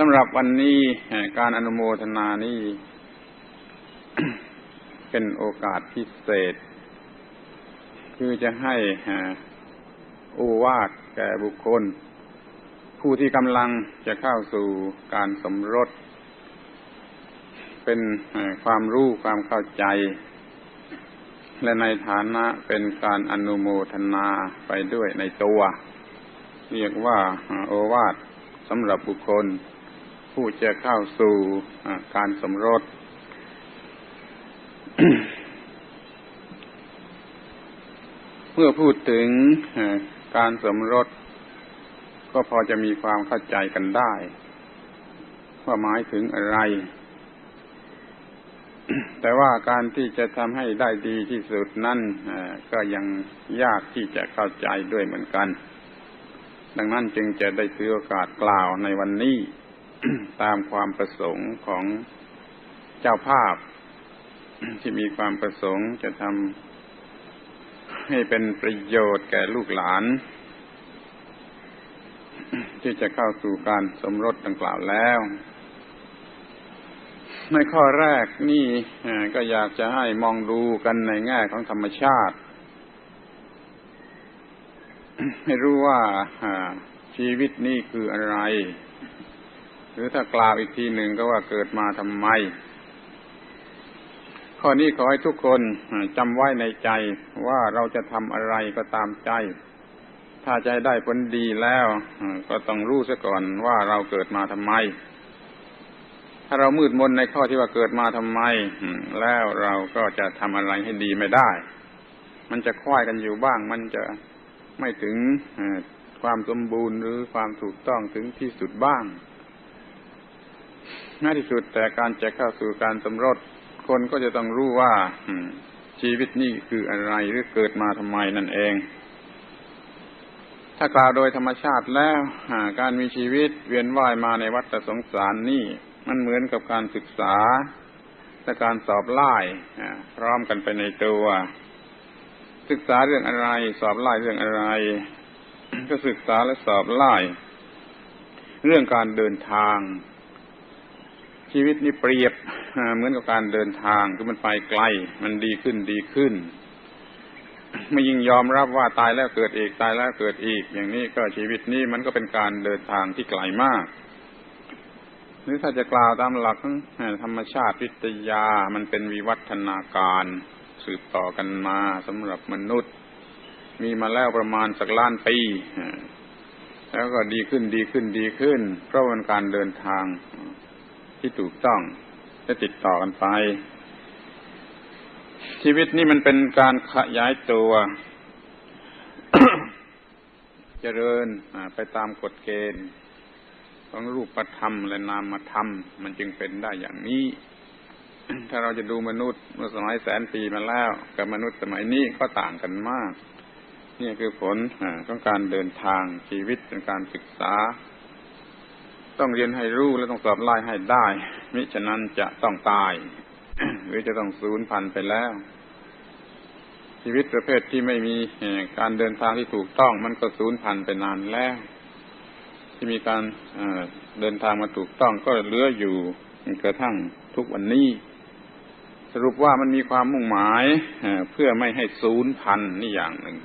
สำหรับวันนี้การอนุโมทนานี้เป็นโอกาสพิเศษ คือจะให้โอวาทแก่บุคคล ผู้ที่กำลังจะเข้าสู่การสมรส เป็นความรู้ความเข้าใจ และในฐานะเป็นการอนุโมทนาไปด้วยในตัว เรียกว่าโอวาทสำหรับบุคคล ผู้จะเข้าสู่การสมรส เมื่อพูดถึงการสมรส ก็พอจะมีความเข้าใจกันได้ ว่าหมายถึงอะไร แต่ว่าการที่จะทำให้ได้ดีที่สุดนั้นก็ยังยากที่จะเข้าใจด้วยเหมือนกัน ดังนั้นจึงจะได้ถือโอกาสกล่าวในวันนี้ ตามความประสงค์ของเจ้าภาพ ที่มีความประสงค์จะทำให้เป็นประโยชน์แก่ลูกหลาน ที่จะเข้าสู่การสมรสดังกล่าวแล้ว ในข้อแรกนี่ก็อยากจะให้มองดูกันในแง่ของธรรมชาติ ให้รู้ว่าชีวิตนี่คืออะไร รือถ้ากล่าวอีกทีหนึ่งก็ว่าเกิดมาทำไม ข้อนี้ขอให้ทุกคนจำไว้ในใจว่าเราจะทำอะไรก็ตามใจ ถ้าใจได้ผลดีแล้ว ก็ต้องรู้ซะก่อนว่าเราเกิดมาทำไม ถ้าเรามืดมนในข้อที่ว่าเกิดมาทำไม แล้วเราก็จะทำอะไรให้ดีไม่ได้ มันจะควายกันอยู่บ้าง มันจะไม่ถึงความสมบูรณ์หรือความถูกต้องถึงที่สุดบ้าง แม้ที่สุดแต่การจะเข้าสู่การสมรสคนก็จะต้องรู้ว่าชีวิตนี่คืออะไรหรือเกิดมาทำไมนั่นเอง ถ้ากล่าวโดยธรรมชาติแล้วการมีชีวิตเวียนว่ายมาในวัฏสงสารนี่ มันเหมือนกับการศึกษาและการสอบไล่พร้อมกันไปในตัว ศึกษาเรื่องอะไร สอบไล่เรื่องอะไร ก็ศึกษาและสอบไล่เรื่องการเดินทาง ชีวิตนี้เปรียบเหมือนกับการเดินทางคือมันไปไกล มันดีขึ้นดีขึ้นไม่ยิ่งยอมรับว่าตายแล้วเกิดอีกตายแล้วเกิดอีก อย่างนี้ก็ชีวิตนี้มันก็เป็นการเดินทางที่ไกลมากหรือถ้าจะกล่าวตามหลักธรรมชาติวิทยามันเป็นวิวัฒนาการสืบต่อกันมาสำหรับมนุษย์ มีมาแล้วประมาณสักล้านปีแล้วก็ดีขึ้นดีขึ้นดีขึ้น เพราะมันการเดินทาง ที่ถูกต้องจะติดต่อกันไป ชีวิตนี้มันเป็นการขยายตัวจเจริญไปตามกฎเกณฑ์ของรูปธรรมและนามธรรม มันจึงเป็นได้อย่างนี้ ถ้าเราจะดูมนุษย์เมื่อสมัยแสนปีมาแล้ว กับมนุษย์สมัยนี้ก็ต่างกันมาก นี่คือผลของการเดินทางชีวิตเป็นการศึกษา ต้องเรียนให้รู้และต้องสอบไล่ให้ได้ มิฉะนั้นจะต้องตาย หรือจะต้องสูญพันธุ์ไปแล้ว ชีวิตประเภทที่ไม่มีการเดินทางที่ถูกต้อง มันก็สูญพันธุ์ไปนานแล้ว ที่มีการเดินทางมาถูกต้องก็เหลืออยู่กระทั่งทุกวันนี้ สรุปว่ามันมีความมุ่งหมายเพื่อไม่ให้สูญพันธุ์นี่อย่างหนึ่ง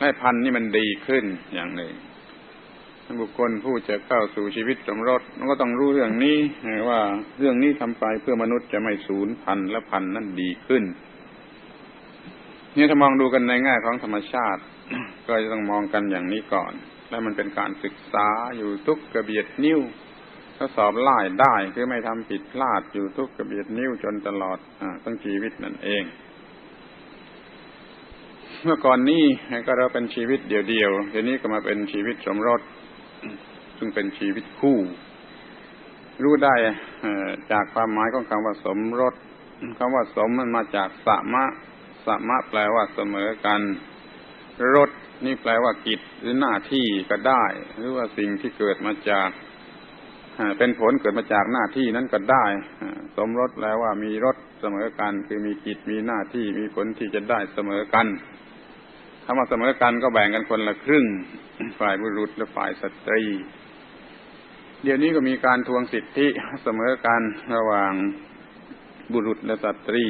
ให้พันธุ์นี่มันดีขึ้นอย่างหนึ่ง บุคคลผู้จะเข้าสู่ชีวิตสมรสมันก็ต้องรู้เรื่องนี้ว่าเรื่องนี้ทำไปเพื่อมนุษย์จะไม่สูญพันธุ์และพันธุ์นั้นดีขึ้นนี่ถ้ามองดูกันในแง่ของธรรมชาติ ก็จะต้องมองกันอย่างนี้ก่อน และมันเป็นการศึกษาอยู่ทุกกระเบียดนิ้วก็สอบไล่ได้คือไม่ทำผิดพลาดอยู่ทุกกระเบียดนิ้วจนตลอดอตั้งชีวิตนั่นเอง เมื่อก่อนนี้ก็เราเป็นชีวิตเดียวๆทีนี้ก็มาเป็นชีวิตสมรส ซึ่งเป็นชีวิตคู่ รู้ได้จากความหมายของคำว่าสมรสคำว่าสมมันมาจากสมะสมะแปลว่าเสมอกัน รสนี่แปลว่ากิจหรือหน้าที่ก็ได้ หรือว่าสิ่งที่เกิดมาจากเป็นผลเกิดมาจากหน้าที่นั้นก็ได้ สมรสแล้วว่ามีรสเสมอกัน คือมีกิจมีหน้าที่มีผลที่จะได้เสมอกัน คำว่าเสมอกันก็แบ่งกันคนละครึ่ง ฝ่ายบุรุษและฝ่ายสตรี เดี๋ยวนี้ก็มีการทวงสิทธิเสมอกันระหว่างบุรุษและสตรี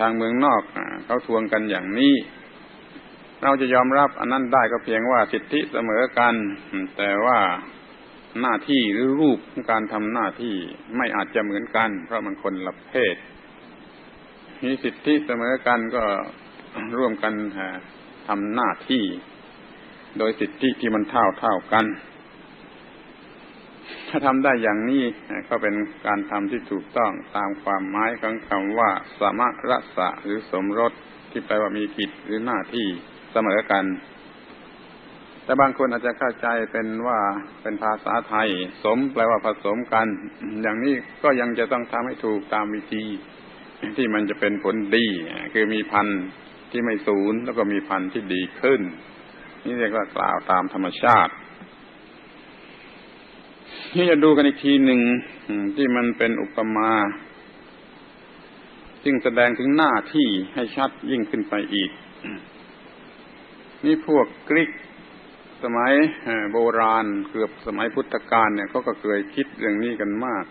ทางเมืองนอกเขาทวงกันอย่างนี้ เราจะยอมรับอันนั้นได้ก็เพียงว่าสิทธิเสมอกัน แต่ว่าหน้าที่หรือรูปของการทำหน้าที่ไม่อาจจะเหมือนกัน เพราะมันคนละเพศมีสิทธิเสมอกันก็ ร่วมกันทำหน้าที่ โดยสิทธิที่มันเท่าเท่ากัน ถ้าทำได้อย่างนี้ก็เป็นการทำที่ถูกต้องตามความหมายของคำว่าสมรสะหรือสมรสที่แปลว่ามีกิจหรือหน้าที่เสมอกันแต่บางคนอาจจะเข้าใจเป็นว่าเป็นภาษาไทย สมแปลว่าผสมกัน อย่างนี้ก็ยังจะต้องทำให้ถูกตามวิธีที่มันจะเป็นผลดี คือมีพันธ ที่ไม่สูญแล้วก็มีพันธุ์ที่ดีขึ้น นี่เรียกว่ากล่าวตามธรรมชาติที่จะดูกันอีกทีหนึ่งที่มันเป็นอุปมาจึงแสดงถึงหน้าที่ให้ชัดยิ่งขึ้นไปอีก นี่พวกกรีกสมัยโบราณเกือบสมัยพุทธกาลเนี่ยเขาก็เคยคิดเรื่องนี้กันมาก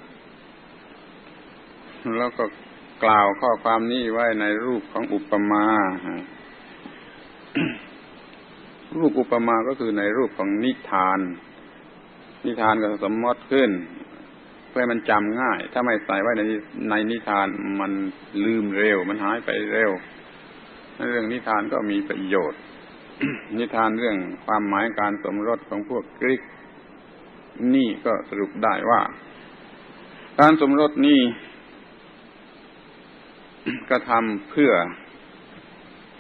แล้วก็ กล่าวข้อความนี้ไว้ในรูปของอุปมา รูปอุปมาก็คือในรูปของนิทาน นิทานก็สมมติขึ้น เพื่อมันจำง่าย ถ้าไม่ใส่ไว้ในในนิทานมันลืมเร็ว มันหายไปเร็ว เรื่องนิทานก็มีประโยชน์ นิทานเรื่องความหมายการสมรสของพวกกรีกนี่ก็สรุปได้ว่า การสมรสนี่ กระทำเพื่อ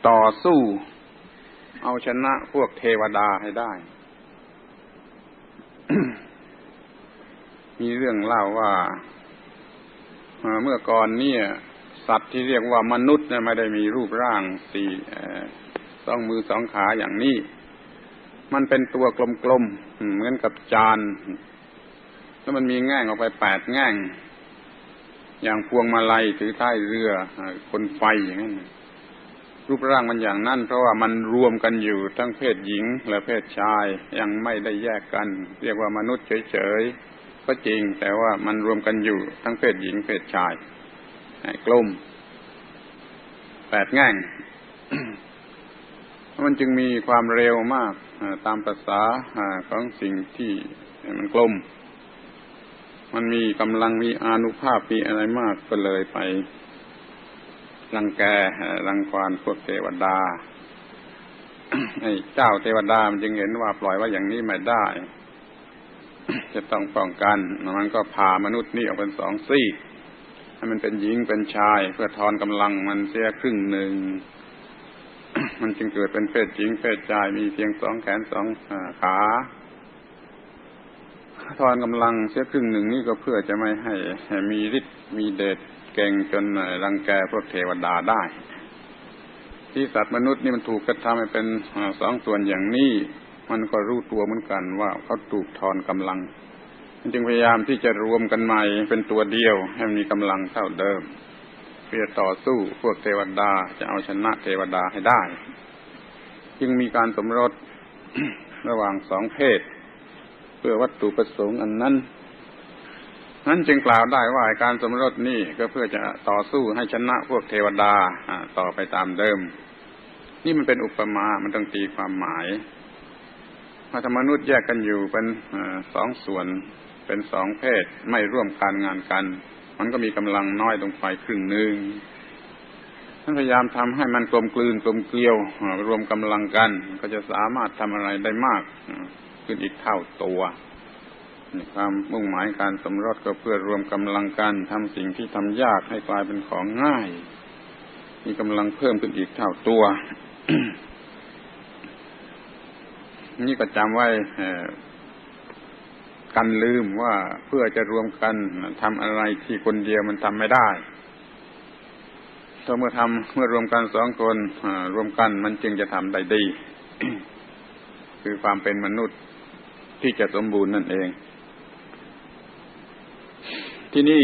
ต่อสู้ เอาชนะพวกเทวดาให้ได้ มีเรื่องเล่าว่าเมื่อก่อนเนี่ย สัตว์ที่เรียกว่ามนุษย์เนี่ยไม่ได้มีรูปร่างสี่สองมือสองขาอย่างนี้ มันเป็นตัวกลมๆเหมือนกับจานแล้วมันมีแง่งออกไปแปดแง่ง อย่างพวงมาลัยถือท้ายเรือคนไฟอย่างนั้นรูปร่างมันอย่างนั้นเพราะว่ามันรวมกันอยู่ทั้งเพศหญิงและเพศชายยังไม่ได้แยกกัน เรียกว่ามนุษย์เฉยๆก็จริง แต่ว่ามันรวมกันอยู่ทั้งเพศหญิงเพศชายกลมแปดแง่งมันจึงมีความเร็วมากตามภาษาของสิ่งที่มันกลม มันมีกำลังมีอานุภาพมีอะไรมากก็เลยไปรังแกรังควานพวกเทวดาไอ้เจ้าเทวดามันจึงเห็นว่าปล่อยว่าอย่างนี้ไม่ได้ จะต้องป้องกันมันก็พามนุษย์นี่ออกเป็นสองซี่ให้มันเป็นหญิงเป็นชาย เพื่อทอนกำลังมันเสียครึ่งหนึ่งมันจึงเกิดเป็นเพศหญิงเพศชายมีเพียงสองแขนสองขา ทอนกำลังเสียครึ่งหนึ่งนี่ก็เพื่อจะไม่ให้มีฤทธิ์มีเดชเก่งจนรังแกพวกเทวดาได้ ที่สัตว์มนุษย์นี่มันถูกกระทำให้เป็นสองส่วนอย่างนี้มันก็รู้ตัวเหมือนกันว่าเขาถูกทอนกำลังจึงพยายามที่จะรวมกันใหม่เป็นตัวเดียว ให้มีกำลังเท่าเดิม เพื่อต่อสู้พวกเทวดาจะเอาชนะเทวดาให้ได้ จึงมีการสมรสระหว่างสองเพศ เพื่อวัตถุประสงค์อันนั้นนั้นจึงกล่าวได้ว่าการสมรสนี่ก็เพื่อจะต่อสู้ให้ชนะพวกเทวดาต่อไปตามเดิม นี่มันเป็นอุปมา มันต้องตีความหมายถ้าธรรมนุษย์แยกกันอยู่เป็นสองส่วน เป็นสองเพศไม่ร่วมการงานกัน มันก็มีกำลังน้อยลงไปครึ่งหนึ่งท่านพยายามทำให้มันกลมกลืนกลมเกลียวรวมกำลังกัน ก็จะสามารถทำอะไรได้มาก ขึ้นอีกเท่าตัวความมุ่งหมายการสมรสก็เพื่อรวมกำลังกันทำสิ่งที่ทำยากให้กลายเป็นของง่าย มีกำลังเพิ่มขึ้นอีกเท่าตัว นี่ก็จำไว้กันลืมว่าเพื่อจะรวมกันทำอะไรที่คนเดียวมันทำไม่ได้ถ้าเมื่อทำเมื่อรวมกันสองคนรวมกันมันจึงจะทำได้ดี คือความเป็นมนุษย์ ที่จะสมบูรณ์นั่นเอง ที่นี่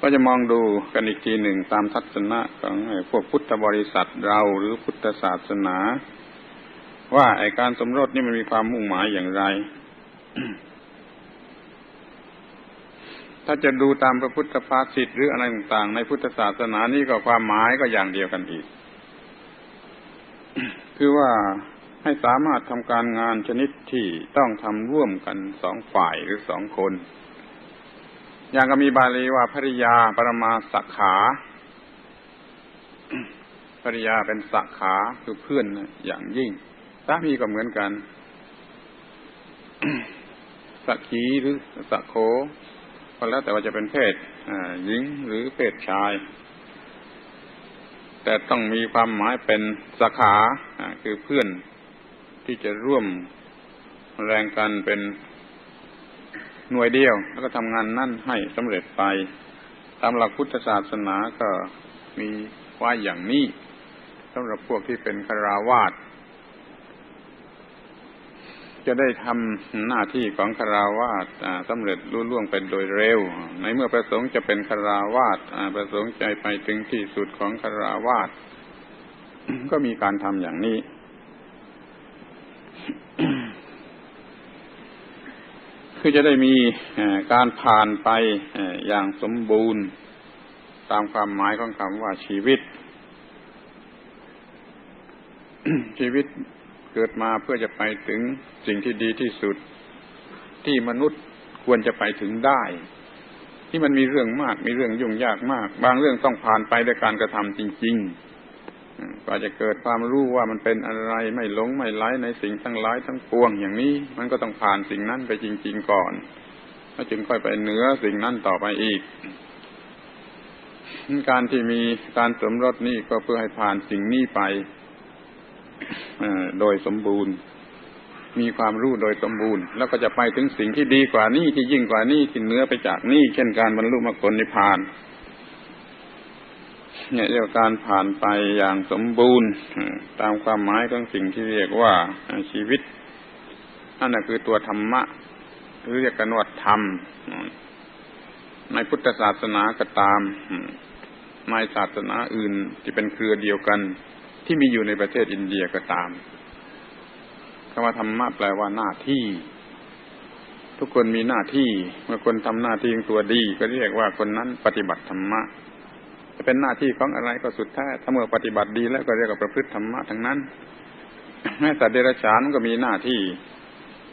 ก็จะมองดูกันอีกทีหนึ่งตามทัศนะของพวกพุทธบริษัทเราหรือพุทธศาสนา ว่าไอการสมรสนี่มันมีความมุ่งหมายอย่างไร ถ้าจะดูตามพระพุทธภาษิตหรืออะไรต่างๆในพุทธศาสนานี่ก็ความหมายก็อย่างเดียวกันอีก คือว่า ให้สามารถทำการงานชนิดที่ต้องทำร่วมกันสองฝ่ายหรือสองคน อย่างก็มีบาลีว่าภริยาปรมาสักขาภริยาเป็นสักขาคือเพื่อนอย่างยิ่งสามีก็เหมือนกันสักขีหรือสักโคก็แล้วแต่ว่าจะเป็นเพศหญิงหรือเพศชาย แต่ต้องมีความหมายเป็นสาขาคือเพื่อน ที่จะร่วมแรงกันเป็นหน่วยเดียว แล้วก็ทำงานนั่นให้สำเร็จไป ตามหลักพุทธศาสนาก็มีว่าอย่างนี้สำหรับพวกที่เป็นคาราวาสจะได้ทำหน้าที่ของคาราวาสสำเร็จรุ่ล่วงไปโดยเร็ว ในเมื่อประสงค์จะเป็นคาราวาสประสงค์ใจไปถึงที่สุดของคาราวาสก็มีการทำอย่างนี้ คือจะได้มีการผ่านไปอย่างสมบูรณ์ ตามความหมายของคำว่าชีวิต ชีวิตเกิดมาเพื่อจะไปถึงสิ่งที่ดีที่สุด ที่มนุษย์ควรจะไปถึงได้ ที่มันมีเรื่องมากมีเรื่องยุ่งยากมาก บางเรื่องต้องผ่านไปด้วยการกระทำจริง ๆ กว่าจะเกิดความรู้ว่ามันเป็นอะไรไม่หลงไม่ไหลในสิ่งทั้งหลายทั้งปวงอย่างนี้ มันก็ต้องผ่านสิ่งนั้นไปจริง ๆก่อนแล้วจึงค่อยไปเหนือสิ่งนั้นต่อไปอีก การที่มีการสมรสนี่ก็เพื่อให้ผ่านสิ่งนี้ไปโดยสมบูรณ์ มีความรู้โดยสมบูรณ์ แล้วก็จะไปถึงสิ่งที่ดีกว่านี้ที่ยิ่งกว่านี้ที่เนื้อไปจากนี้เช่นการบรรลุมรรคผลนิพพาน เนี่ยเรียกการผ่านไปอย่างสมบูรณ์ ตามความหมายของสิ่งที่เรียกว่าชีวิตนั่นคือตัวธรรมะหรือเรียกกันว่าธรรม ในพุทธศาสนาก็ตามในศาสนาอื่นที่เป็นเครือเดียวกัน ที่มีอยู่ในประเทศอินเดียก็ตามคำว่าธรรมะแปลว่าหน้าที่ ทุกคนมีหน้าที่ เมื่อคนทำหน้าที่ของตัวดี ก็เรียกว่าคนนั้นปฏิบัติธรรมะ จะเป็นหน้าที่ของอะไรก็สุดแท้ถ้าเมื่อปฏิบัติดีแล้วก็เรียกว่าประพฤติธรรมะทั้งนั้นแม้สัตว์เดรัจฉานก็มีหน้าที่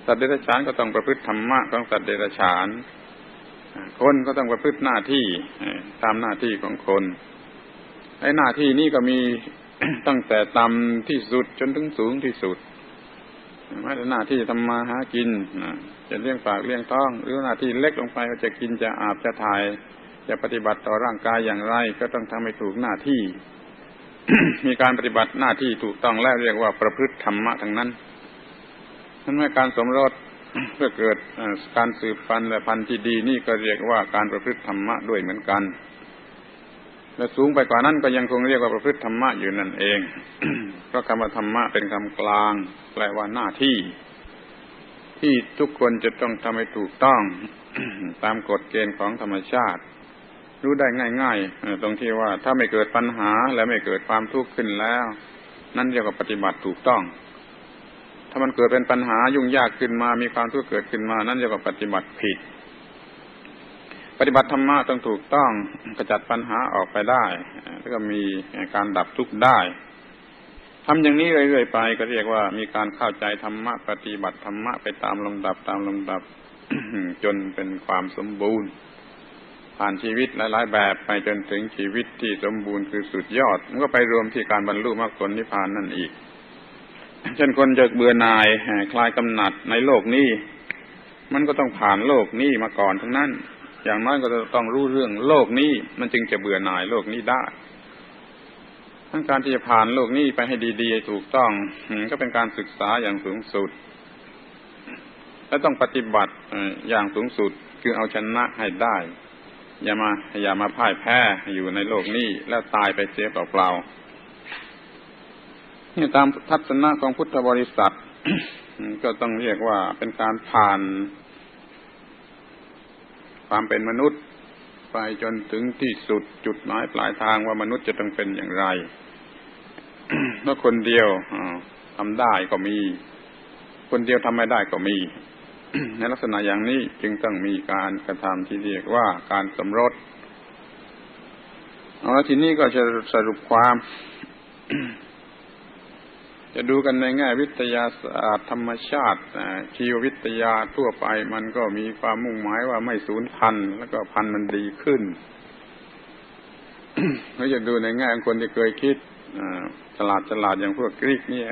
สัตว์เดรัจฉานก็ต้องประพฤติธรรมะของสัตว์เดรัจฉาน คนก็ต้องประพฤติหน้าที่ตามหน้าที่ของคนไอ้หน้าที่นี้ก็มีตั้งแต่ต่ำที่สุดจนถึงสูงที่สุดไม่แต่หน้าที่ทำมาหากินจะเลี้ยงปากเลี้ยงท้อง หรือหน้าที่เล็กลงไปว่าจะกินจะอาบจะถ่าย จะปฏิบัติต่อร่างกายอย่างไร ก็ต้องทำให้ถูกหน้าที่ มีการปฏิบัติหน้าที่ถูกต้องแล้วเรียกว่าประพฤติธรรมะทั้งนั้นนั้นเมื่อการสมรสเพื่อเกิดการสืบพันธุ์และพันธุ์ที่ดีนี่ก็เรียกว่าการประพฤติธรรมะด้วยเหมือนกัน และสูงไปกว่านั้นก็ยังคงเรียกว่าประพฤติธรรมะอยู่นั่นเอง เพราะคำว่าธรรมะเป็นคำกลาง แปลว่าหน้าที่ ที่ทุกคนจะต้องทำให้ถูกต้อง ตามกฎเกณฑ์ของธรรมชาติ รู้ได้ง่ายๆตรงที่ว่าถ้าไม่เกิดปัญหาและไม่เกิดความทุกข์ขึ้นแล้ว นั่นเรียกว่าปฏิบัติถูกต้อง ถ้ามันเกิดเป็นปัญหายุ่งยากขึ้นมา มีความทุกข์เกิดขึ้นมา นั่นเรียกว่าปฏิบัติผิด ปฏิบัติธรรมะต้องถูกต้องกระจัดปัญหาออกไปได้ แล้วก็มีการดับทุกข์ได้ทำอย่างนี้เรื่อยๆไปก็เรียกว่ามีการเข้าใจธรรมะปฏิบัติธรรมะไปตามลำดับตามลำดับจนเป็นความสมบูรณ์ ผ่านชีวิตหลาย ๆ แบบไปจนถึงชีวิตที่สมบูรณ์คือสุดยอด มันก็ไปรวมที่การบรรลุมรรคผลนิพพานนั่นอีก เช่นคนจะเบื่อหน่ายคลายกำหนัดในโลกนี้ มันก็ต้องผ่านโลกนี้มาก่อนทั้งนั้น อย่างน้อยก็ต้องรู้เรื่องโลกนี้ มันจึงจะเบื่อหน่ายโลกนี้ได้ทั้งการที่จะผ่านโลกนี้ไปให้ดีๆถูกต้องก็เป็นการศึกษาอย่างสูงสุด และต้องปฏิบัติอย่างสูงสุดคือเอาชนะให้ได้ อย่ามาอย่ามาพ่ายแพ้อยู่ในโลกนี้แล้วตายไปเสียเปล่าๆนี่ตามทัศนะของพุทธบริษัท ก็ต้องเรียกว่าเป็นการผ่าน ความเป็นมนุษย์ ไปจนถึงที่สุดจุดหมายปลายทางว่ามนุษย์จะต้องเป็นอย่างไรแล้วคนเดียวทำได้ก็มี คนเดียวทำไม่ได้ก็มี ในลักษณะอย่างนี้จึงต้องมีการกระทำที่เรียกว่าการสมรสเอาละทีนี้ก็จะสรุปความ จะดูกันในแง่วิทยาศาสตร์ธรรมชาติชีววิทยาทั่วไปมันก็มีความมุ่งหมายว่าไม่สูญพันธุ์แล้วก็พันธุ์มันดีขึ้นเราจะดูในแง่คนที่เคยคิดฉลาดฉลาดอย่างพวกกรีกเนี่ย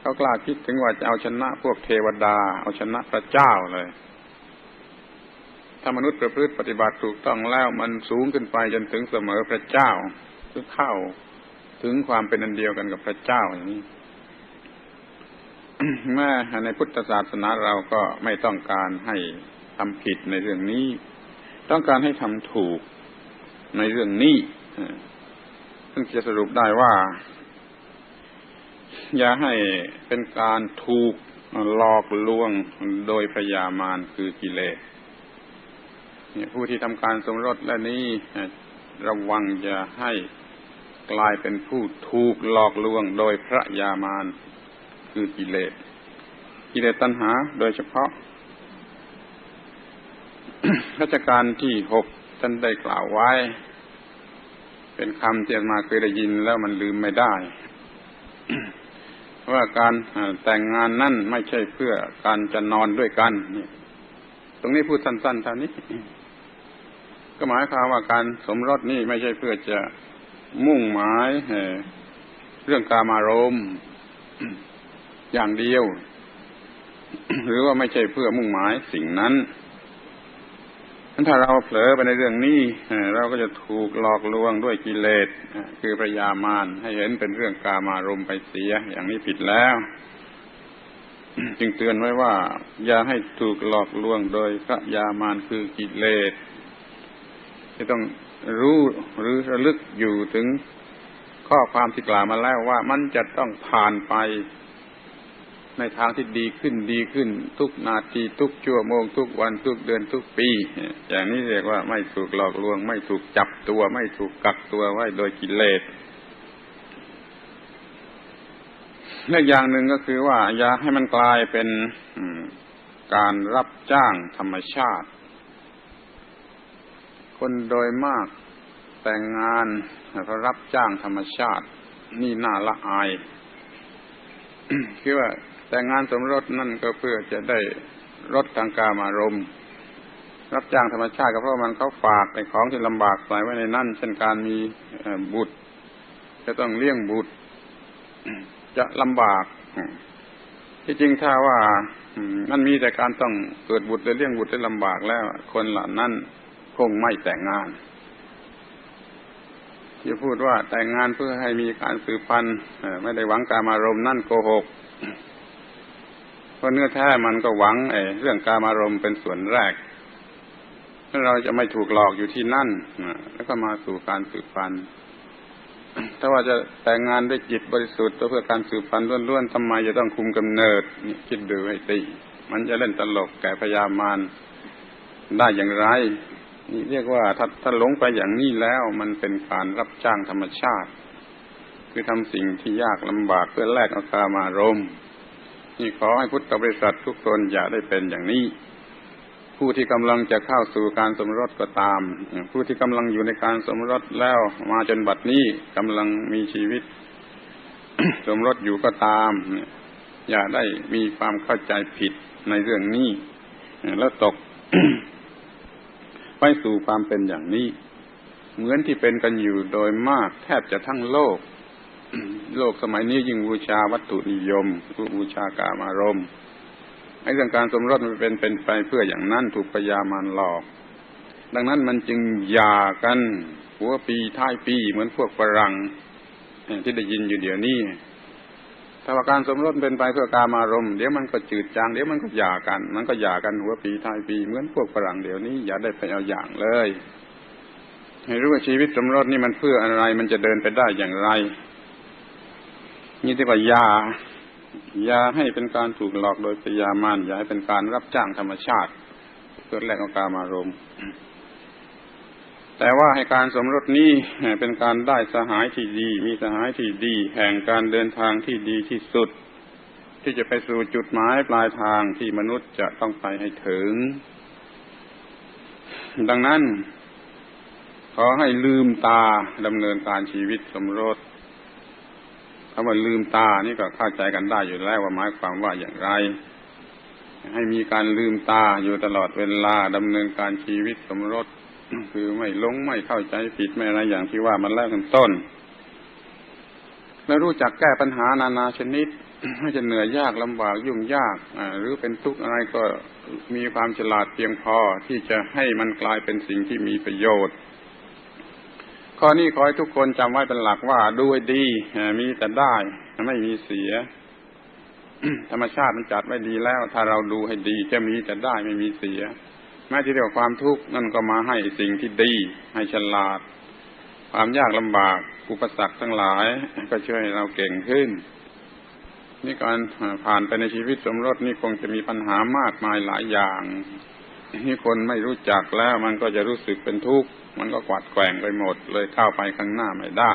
เขากล้าคิดถึงว่าจะเอาชนะพวกเทวดา เอาชนะพระเจ้าเลย ถ้ามนุษย์ประพฤติปฏิบัติถูกต้องแล้วมันสูงขึ้นไปจนถึงเสมอพระเจ้าคือเข้าถึงความเป็นอันเดียวกันกับพระเจ้าอย่างนี้แม้ในพุทธศาสนาเราก็ไม่ต้องการให้ทำผิดในเรื่องนี้ ต้องการให้ทำถูกในเรื่องนี้ซึ่งจะสรุปได้ว่า อย่าให้เป็นการถูกหลอกลวงโดยพยามารคือกิเลสผู้ที่ทำการสมรสและนี้ระวังอย่าให้กลายเป็นผู้ถูกหลอกลวงโดยพระยามารคือกิเลสกิเลสตัณหา โดยเฉพาะราชการที่หกท่านได้กล่าวไว้ เป็นคำที่มาเคยได้ยินแล้วมันลืมไม่ได้ ว่าการแต่งงานนั่นไม่ใช่เพื่อการจะนอนด้วยกันตรงนี้พูดสั้นๆเท่านี้ ก็หมายความว่าการสมรสนี่ไม่ใช่เพื่อจะมุ่งหมายเรื่องกามารมณ์อย่างเดียว หรือว่าไม่ใช่เพื่อมุ่งหมายสิ่งนั้น ถ้าเราเผลอไปในเรื่องนี้เราก็จะถูกหลอกลวงด้วยกิเลสคือพระยามารให้เห็นเป็นเรื่องกามารมไปเสียอย่างนี้ผิดแล้ว จึงเตือนไว้ว่า อย่าให้ถูกหลอกลวงโดยพระยามารคือกิเลสจะต้องรู้หรือระลึกอยู่ถึงข้อความที่กล่าวมาแล้วว่ามันจะต้องผ่านไป ในทางที่ดีขึ้นดีขึ้น ทุกนาทีทุกชั่วโมง ทุกวันทุกเดือนทุกปี อย่างนี้เรียกว่าไม่ถูกหลอกลวง ไม่ถูกจับตัว ไม่ถูกกักตัวไว้โดยกิเลสและอย่างหนึ่งก็คือว่า อย่าให้มันกลายเป็นการรับจ้างธรรมชาติ คนโดยมากแต่งงานเขารับจ้างธรรมชาติ นี่น่าละอายคือว่า แต่งานสมรสนั่นก็เพื่อจะได้ลดทางกามารมณ์รับจ้างธรรมชาติก็เพราะมันเขาฝากในของที่ลำบากใส่ไว้ในนั่นเช่นการมีบุตร จะต้องเลี้ยงบุตร จะลำบาก ที่จริงถ้าว่ามันมีแต่การต้องเกิดบุตรและเลี้ยงบุตรได้ลำบากแล้ว คนเหล่านั้นคงไม่แต่งงานที่พูดว่าแต่งงานเพื่อให้มีการสืบพันธุ์ไม่ได้หวังการมารมนั่นโกหก เพราะเนื้อแท้มันก็หวังไอ้เรื่องการอารมณ์เป็นส่วนแรกถ้าเราจะไม่ถูกหลอกอยู่ที่นั่นแล้วก็มาสู่การสืบพันธุ์ถ้าว่าจะแต่งงานด้วยจิตบริสุทธิ์เพื่อการสืบพันธุ์ล้วนๆทำไมจะต้องคุมกำเนิดนี่คิดดูให้ตีมันจะเล่นตลกแก่พยามารได้อย่างไร นี่เรียกว่าถ้าถ้าหลงไปอย่างนี้แล้วมันเป็นการรับจ้างธรรมชาติ คือทำสิ่งที่ยากลำบากเพื่อแลกเอาคามารมณ์ นี่ขอให้พุทธบริษัททุกตนอย่าได้เป็นอย่างนี้ ผู้ที่กำลังจะเข้าสู่การสมรสก็ตาม ผู้ที่กำลังอยู่ในการสมรสแล้วมาจนบัดนี้กำลังมีชีวิต สมรสอยู่ก็ตามอย่าได้มีความเข้าใจผิดในเรื่องนี้ แล้วตกไปสู่ความเป็นอย่างนี้ เหมือนที่เป็นกันอยู่โดยมากแทบจะทั้งโลก โลกสมัยนี้ยิ่งบูชาวัตถุนิยมบูชากามารมณ์ไอ้เรื่องการสมรสมันเป็นเป็นไปเพื่ออย่างนั้นถูกพยามารหลอก ดังนั้นมันจึงหย่ากัน หัวปีท้ายปีเหมือนพวกฝรั่งที่ได้ยินอยู่เดี๋ยวนี้ถ้าว่าการสมรสเป็นไปเพื่อกามารมณ์เดี๋ยวมันก็จืดจางเดี๋ยวมันก็หย่ากัน มันก็หย่ากันหัวปีท้ายปีเหมือนพวกฝรั่งเดี๋ยวนี้อย่าได้ไปเอาอย่างเลยให้รู้ว่าชีวิตสมรสนี่มันเพื่ออะไรมันจะเดินไปได้อย่างไร นี่ที่ว่ายา ยาให้เป็นการถูกหลอกโดยพยามารอย่าให้เป็นการรับจ้างธรรมชาติ เพื่อแลกเอากามารมแต่ว่าให้การสมรสนี้เป็นการได้สหายที่ดี มีสหายที่ดี แห่งการเดินทางที่ดีที่สุด ที่จะไปสู่จุดหมายปลายทางที่มนุษย์จะต้องไปให้ถึง ดังนั้น ขอให้ลืมตาดำเนินการชีวิตสมรส คำว่าลืมตานี่ก็เข้าใจกันได้อยู่แล้วว่าหมายความว่าอย่างไร ให้มีการลืมตาอยู่ตลอดเวลาดำเนินการชีวิตสมรสคือไม่หลงไม่เข้าใจผิดไม่อะไรอย่างที่ว่ามันแล้วกันต้น แล้วรู้จักแก้ปัญหานานาชนิดไม่จะเหนื่อยยากลำบากยุ่งยากหรือเป็นทุกข์อะไรก็มีความฉลาดเพียงพอที่จะให้มันกลายเป็นสิ่งที่มีประโยชน์ ข้อนี้ขอให้ทุกคนจำไว้เป็นหลักว่าดูให้ดีมีแต่ได้ไม่มีเสีย ธรรมชาติมันจัดไว้ดีแล้ว ถ้าเราดูให้ดีจะมีแต่ได้ไม่มีเสีย แม้ที่เรียกว่าความทุกข์นั่นก็มาให้สิ่งที่ดี ให้ฉลาด ความยากลำบากอุปสรรคทั้งหลาย ก็ช่วยเราเก่งขึ้น นี่การผ่านไปในชีวิตสมรสนี่คงจะมีปัญหามากมายหลายอย่าง นี่คนไม่รู้จักแล้วมันก็จะรู้สึกเป็นทุกข์ มันก็กวาดแกว่งไปหมด เลยเข้าไปข้างหน้าไม่ได้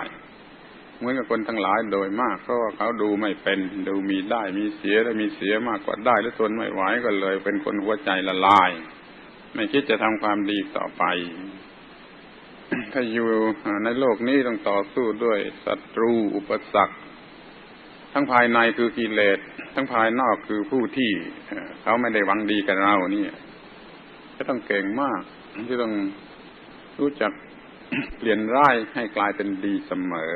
เหมือนกับคนทั้งหลายโดยมากเพราะว่าเขาดูไม่เป็น ดูมีได้มีเสียแล้วมีเสียมากกว่าได้แล้วทนไม่ไหวก็เลย เป็นคนหัวใจละลาย ไม่คิดจะทำความดีต่อไป ถ้าอยู่ในโลกนี้ต้องต่อสู้ด้วยศัตรูอุปสรรคทั้งภายในคือกิเลสทั้งภายนอกคือผู้ที่เขาไม่ได้หวังดีกับเรานี่ จะต้องเก่งมากที่ต้องรู้จักเปลี่ยนร้ายให้กลายเป็นดีเสมอ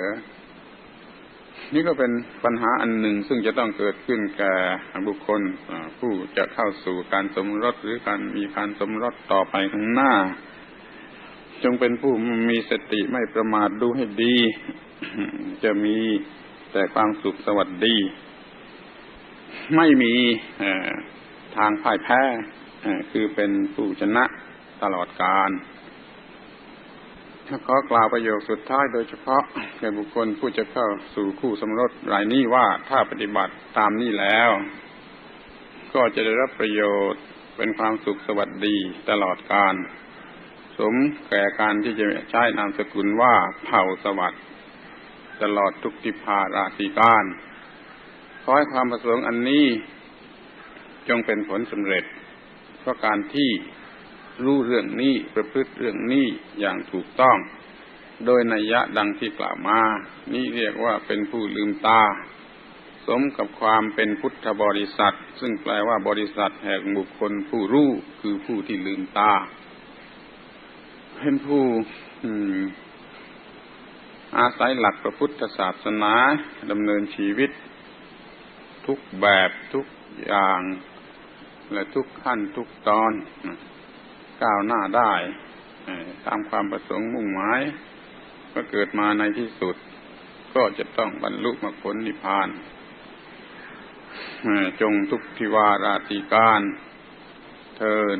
นี่ก็เป็นปัญหาอันหนึ่งซึ่งจะต้องเกิดขึ้นแก่บุคคลผู้จะเข้าสู่การสมรสหรือการมีการสมรสต่อไปข้างหน้า จงเป็นผู้มีสติไม่ประมาทดูให้ดี จะมีแต่ความสุขสวัสดี ไม่มีทางพ่ายแพ้ คือเป็นผู้ชนะตลอดกาลขอกล่าวประโยคสุดท้ายโดยเฉพาะแก่บุคคลผู้จะเข้าสู่คู่สมรสรายนี้ว่าถ้าปฏิบัติตามนี้แล้ว ก็จะได้รับประโยชน์เป็นความสุขสวัสดีตลอดกาลสมแก่การที่จะใช้นามสกุลว่าเผ่าสวัสดิ์ตลอดทุกทิพาราศีการขอให้ความประสงค์อันนี้ จงเป็นผลสำเร็จ เพราะการที่รู้เรื่องนี้ประพฤติเรื่องนี้อย่างถูกต้อง โดยนัยยะดังที่กล่าวมา นี่เรียกว่าเป็นผู้ลืมตา สมกับความเป็นพุทธบริษัท ซึ่งแปลว่าบริษัทแห่งบุคคลผู้รู้คือผู้ที่ลืมตา เป็นผู้อาศัยหลักพระพุทธศาสนาดำเนินชีวิต ทุกแบบทุกอย่าง และทุกขั้นทุกตอนก้าวหน้าได้ตามความประสงค์มุ่งหมายก็เกิดมาในที่สุด ก็จะต้องบรรลุมรรคผลนิพพานจงทุกทิวาราติการเทิน